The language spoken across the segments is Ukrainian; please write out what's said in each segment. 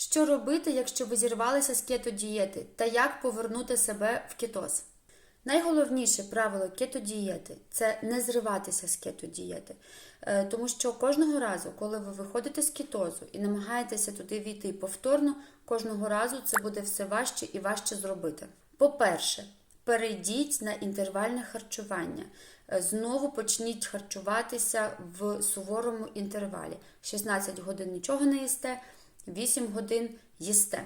Що робити, якщо ви зірвалися з кетодієти, та як повернути себе в кетоз? Найголовніше правило кетодієти це не зриватися з кетодієти. Е, Тому що кожного разу, коли ви виходите з кетозу і намагаєтеся туди війти повторно, кожного разу це буде все важче і важче зробити. По-перше, перейдіть на інтервальне харчування. Е, Знову почніть харчуватися в суворому інтервалі. 16 годин нічого не їсте, 8 годин їсте.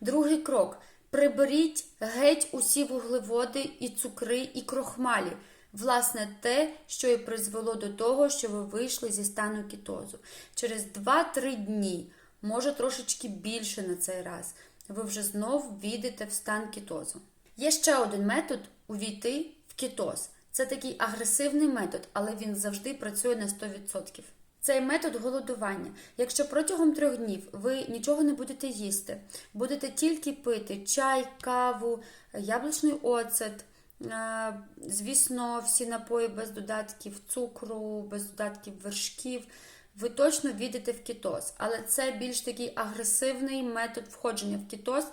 Другий крок. Приберіть геть усі вуглеводи і цукри, і крохмалі. Власне, те, що і призвело до того, що ви вийшли зі стану кетозу. Через 2-3 дні, може трошечки більше на цей раз, ви вже знов війдете в стан кетозу. Є ще один метод увійти в кетоз. Це такий агресивний метод, але він завжди працює на 100%. Цей метод голодування. Якщо протягом трьох днів ви нічого не будете їсти, будете тільки пити чай, каву, яблучний оцет, е, звісно, всі напої без додатків цукру, без додатків вершків, ви точно війдете в кетоз. Але це більш такий агресивний метод входження в кетоз,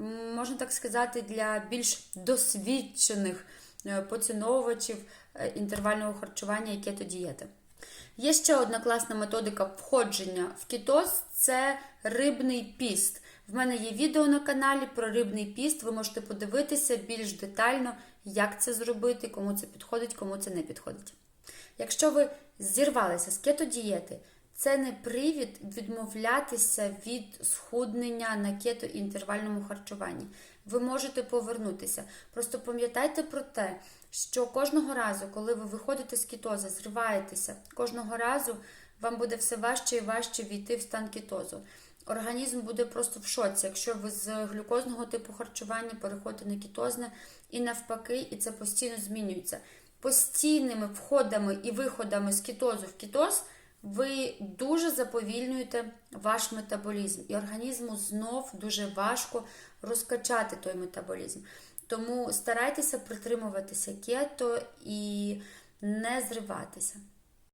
м, можна так сказати, для більш досвідчених е, поціновувачів е, інтервального харчування і кетодієти. Є ще одна класна методика входження в кетоз це рибний піст. В мене є відео на каналі про рибний піст. Ви можете подивитися більш детально, як це зробити, кому це підходить, кому це не підходить. Якщо ви зірвалися з кетодієти, це не привід відмовлятися від схуднення на кетоінтервальному харчуванні. Ви можете повернутися. Просто пам'ятайте про те, що кожного разу, коли ви виходите з кетозу, зриваєтеся, кожного разу вам буде все важче і важче війти в стан кетозу. Організм буде просто в шоці, якщо ви з глюкозного типу харчування переходите на кетозне і навпаки, і це постійно змінюється. Постійними входами і виходами з кетозу в кетоз ви дуже заповільнюєте ваш метаболізм, і організму знов дуже важко розкачати той метаболізм. Тому старайтеся притримуватися кето і не зриватися.